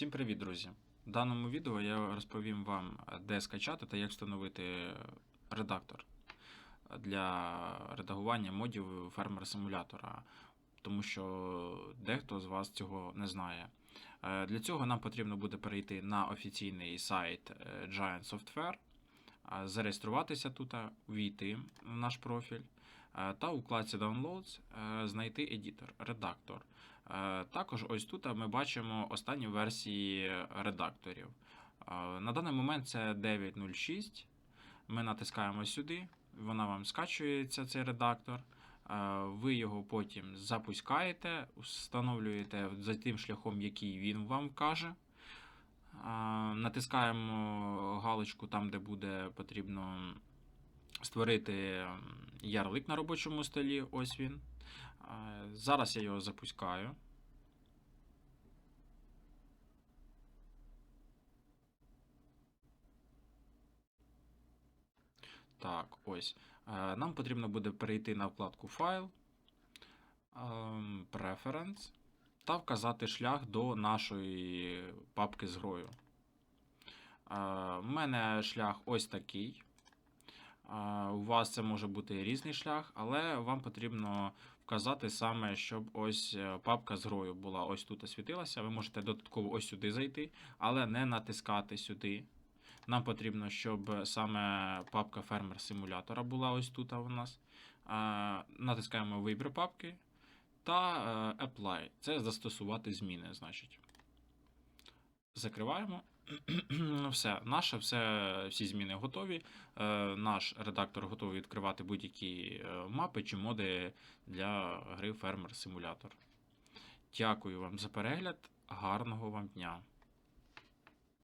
Всім привіт, друзі! В даному відео я розповім вам, де скачати та як встановити редактор для редагування модів фермера симулятора, тому що дехто з вас цього не знає. Е, Для цього нам потрібно буде перейти на офіційний сайт е, Giant Software, зареєструватися тут, увійти в наш профіль та у вкладці Downloads е, знайти едітор, редактор. Е, Також ось тут ми бачимо останні версії редакторів. Е, На даний момент це 9.06. Ми натискаємо сюди, вона вам скачується, цей редактор. Е, Ви його потім запускаєте, встановлюєте за тим шляхом, який він вам вкаже. Е, Натискаємо галочку там, де буде потрібно створити ярлик на робочому столі. Ось він. Е, Зараз я його запускаю. Так, ось. Е, Нам потрібно буде перейти на вкладку Файл, ем, Preference та вказати шлях до нашої папки з грою. У мене шлях ось такий. У вас це може бути різний шлях, але вам потрібно вказати саме, щоб ось е, папка з грою була ось тут освітилася. Ви можете додатково ось сюди зайти, але не натискати сюди. Нам потрібно, щоб саме папка фермер симулятора була ось тут у нас. Натискаємо вибір папки та е, Apply. Це застосувати зміни, значить. Закриваємо. Все, наше все, всі зміни готові. Е, Наш редактор готовий відкривати будь-які е, мапи чи моди для гри Фермер Симулятор. Дякую вам за перегляд. Гарного вам дня!